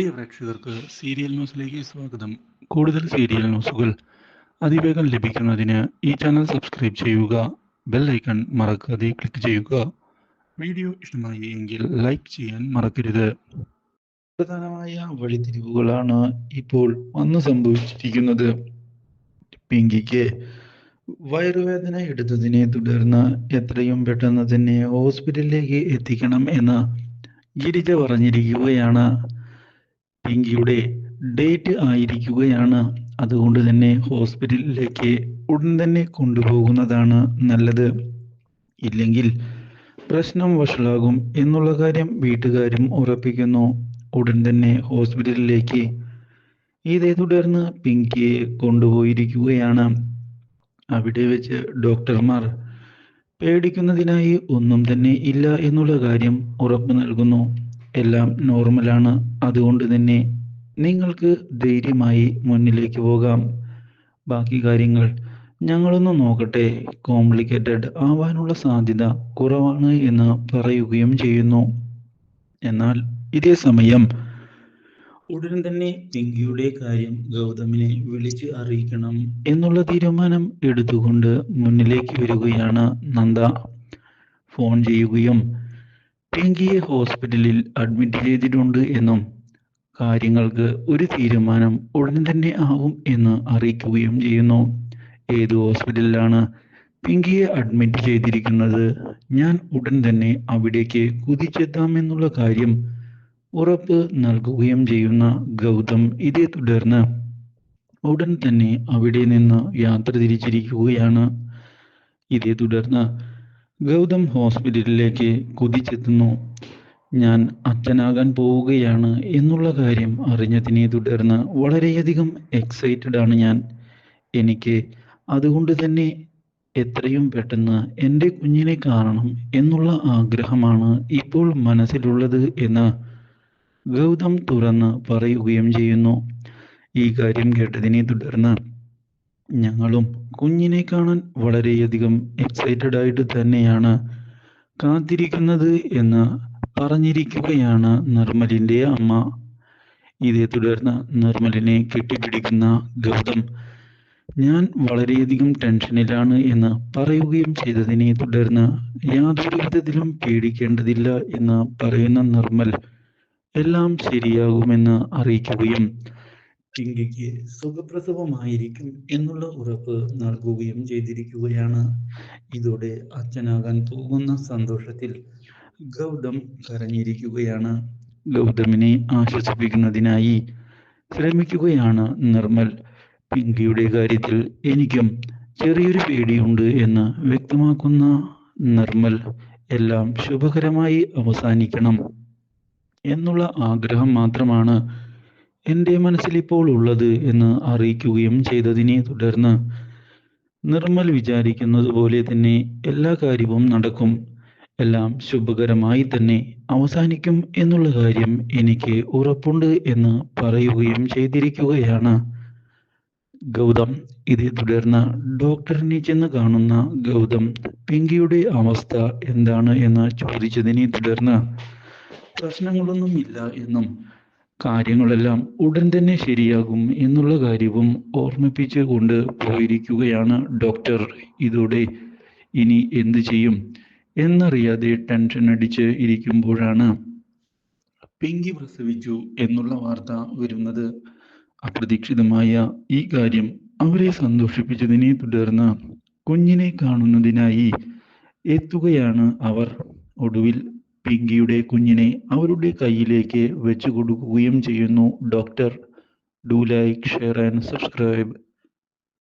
പ്രിയ പ്രേക്ഷകർക്ക് സീരിയൽ ന്യൂസിലേക്ക് സ്വാഗതം. കൂടുതൽ സീരിയൽ ന്യൂസുകൾ അതിവേഗം ലഭിക്കുന്നതിന് ഈ ചാനൽ സബ്സ്ക്രൈബ് ചെയ്യുക ബെൽ ഐക്കൺ മറക്കാതെ ക്ലിക്ക് ചെയ്യുക. വീഡിയോ ഇഷ്ടമായി എങ്കിൽ ലൈക്ക് ചെയ്യാൻ മറക്കരുത്. പ്രധാനമായ വഴിത്തിരിവുകളാണ് ഇപ്പോൾ വന്നു സംഭവിച്ചിരിക്കുന്നത്. പിങ്കിക്ക് വയറുവേദന എടുത്തതിനെ തുടർന്ന് എത്രയും പെട്ടെന്ന് തന്നെ ഹോസ്പിറ്റലിലേക്ക് എത്തിക്കണം എന്ന് ഗിരിജ പറഞ്ഞിരിക്കുകയാണ്. പിങ്കിയുടെ ഡേറ്റ് ആയിരിക്കുകയാണ്. അതുകൊണ്ട് തന്നെ ഹോസ്പിറ്റലിലേക്ക് ഉടൻ തന്നെ കൊണ്ടുപോകുന്നതാണ് നല്ലത്. ഇല്ലെങ്കിൽ പ്രശ്നം വഷളാകും എന്നുള്ള കാര്യം വീട്ടുകാരും ഉറപ്പിക്കുന്നു. ഉടൻ തന്നെ ഹോസ്പിറ്റലിലേക്ക് ഇതേ തുടർന്ന് പിങ്കിയെ കൊണ്ടുപോയിരിക്കുകയാണ്. അവിടെ വെച്ച് ഡോക്ടർമാർ പേടിക്കുന്നതിനായി ഒന്നും തന്നെ ഇല്ല എന്നുള്ള കാര്യം ഉറപ്പു നൽകുന്നു. എല്ലാം നോർമലാണ്. അതുകൊണ്ട് തന്നെ നിങ്ങൾക്ക് ധൈര്യമായി മുന്നിലേക്ക് പോകാം. ബാക്കി കാര്യങ്ങൾ ഞങ്ങളൊന്ന് നോക്കട്ടെ. കോംപ്ലിക്കേറ്റഡ് ആവാനുള്ള സാധ്യത കുറവാണ് എന്ന് പറയുകയും ചെയ്യുന്നു. എന്നാൽ ഇതേ സമയം ഉടൻ തന്നെ പിങ്കിയുടെ കാര്യം ഗൗതമിനെ വിളിച്ച് അറിയിക്കണം എന്നുള്ള തീരുമാനം എടുത്തുകൊണ്ട് മുന്നിലേക്ക് വരികയാണ് നന്ദ. ഫോൺ ചെയ്യുകയും പിങ്കിയെ ഹോസ്പിറ്റലിൽ അഡ്മിറ്റ് ചെയ്തിട്ടുണ്ട് എന്നും കാര്യങ്ങൾക്ക് ഒരു തീരുമാനം ഉടൻ തന്നെ ആവും എന്ന് അറിയിക്കുകയും ചെയ്യുന്നു. ഏത് ഹോസ്പിറ്റലിലാണ് പിങ്കിയെ അഡ്മിറ്റ് ചെയ്തിരിക്കുന്നത്? ഞാൻ ഉടൻ തന്നെ അവിടേക്ക് കുതിച്ചെത്താമെന്നുള്ള കാര്യം ഉറപ്പ് നൽകുകയും ചെയ്യുന്ന ഗൗതം ഇതേ തുടർന്ന് ഉടൻ തന്നെ അവിടെ നിന്ന് യാത്ര തിരിച്ചിരിക്കുകയാണ്. ഇതേ തുടർന്ന് ഗൗതം ഹോസ്പിറ്റലിലേക്ക് കുതിച്ചെത്തുന്നു. ഞാൻ അച്ഛനാകാൻ പോവുകയാണ് എന്നുള്ള കാര്യം അറിഞ്ഞതിനെ തുടർന്ന് വളരെയധികം എക്സൈറ്റഡ് ആണ് ഞാൻ. എനിക്ക് അതുകൊണ്ട് തന്നെ എത്രയും പെട്ടെന്ന് എന്റെ കുഞ്ഞിനെ കാണണം എന്നുള്ള ആഗ്രഹമാണ് ഇപ്പോൾ മനസ്സിലുള്ളത് എന്ന് ഗൗതം തുറന്ന് പറയുകയും ചെയ്യുന്നു. ഈ കാര്യം കേട്ടതിനെ തുടർന്ന് ഞങ്ങളും കുഞ്ഞിനെ കാണാൻ വളരെയധികം എക്സൈറ്റഡ് ആയിട്ട് തന്നെയാണ് കാത്തിരിക്കുന്നത് എന്ന് പറഞ്ഞിരിക്കുകയാണ് നിർമ്മലിന്റെ അമ്മ. ഇതേ തുടർന്ന് നിർമ്മലിനെ കെട്ടിപ്പിടിക്കുന്ന ഗൗതം ഞാൻ വളരെയധികം ടെൻഷനിലാണ് എന്ന് പറയുകയും ചെയ്തതിനെ തുടർന്ന് യാതൊരു വിധത്തിലും പേടിക്കേണ്ടതില്ല എന്ന് പറയുന്ന നിർമ്മൽ എല്ലാം ശരിയാകുമെന്ന് അറിയിക്കുകയും പിങ്കിക്ക് സുഖപ്രസവമായിരിക്കും എന്നുള്ള ഉറപ്പ് നൽകുകയും ചെയ്തിരിക്കുകയാണ്. ഇതോടെ അച്ഛനാകാൻ പോകുന്ന സന്തോഷത്തിൽ ഗൗതം കരഞ്ഞിരിക്കുകയാണ്. ഗൗതമിനെ ആശ്വസിപ്പിക്കുന്നതിനായി ശ്രമിക്കുകയാണ് നിർമ്മൽ. പിങ്കിയുടെ കാര്യത്തിൽ എനിക്കും ചെറിയൊരു പേടിയുണ്ട് എന്ന് വ്യക്തമാക്കുന്ന നിർമ്മൽ എല്ലാം ശുഭകരമായി അവസാനിക്കണം എന്നുള്ള ആഗ്രഹം മാത്രമാണ് എന്റെ മനസ്സിൽ ഇപ്പോൾ ഉള്ളത് എന്ന് അറിയിക്കുകയും ചെയ്തതിനെ തുടർന്ന് നിർമ്മൽ വിചാരിക്കുന്നത് പോലെ തന്നെ എല്ലാ കാര്യവും നടക്കും. എല്ലാം ശുഭകരമായി തന്നെ അവസാനിക്കും എന്നുള്ള കാര്യം എനിക്ക് ഉറപ്പുണ്ട് എന്ന് പറയുകയും ചെയ്തിരിക്കുകയാണ്. ഗൗതം ഇതേ തുടർന്ന് ഡോക്ടറിനെ ചെന്ന് കാണുന്ന ഗൗതം പിങ്കിയുടെ അവസ്ഥ എന്താണ്? എന്ന് ചോദിച്ചതിനെ തുടർന്ന് പ്രശ്നങ്ങളൊന്നുമില്ല എന്നും കാര്യങ്ങളെല്ലാം ഉടൻ തന്നെ ശരിയാകും എന്നുള്ള കാര്യവും ഓർമ്മിപ്പിച്ചു കൊണ്ട് പോയിരിക്കുകയാണ് ഡോക്ടർ. ഇതോടെ ഇനി എന്ത് ചെയ്യും എന്നറിയാതെ ടെൻഷൻ അടിച്ച് ഇരിക്കുമ്പോഴാണ് പിങ്കി പ്രസവിച്ചു എന്നുള്ള വാർത്ത വരുന്നത്. അപ്രതീക്ഷിതമായ ഈ കാര്യം അവരെ സന്തോഷിപ്പിച്ചതിനെ തുടർന്ന് കുഞ്ഞിനെ കാണുന്നതിനായി എത്തുകയാണ് അവർ. ഒടുവിൽ പിങ്കിയുടെ കുഞ്ഞിനെ അവരുടെ കയ്യിലേക്ക് വെച്ചു കൊടുക്കുകയും ചെയ്യുന്നു. Doctor do like share and subscribe.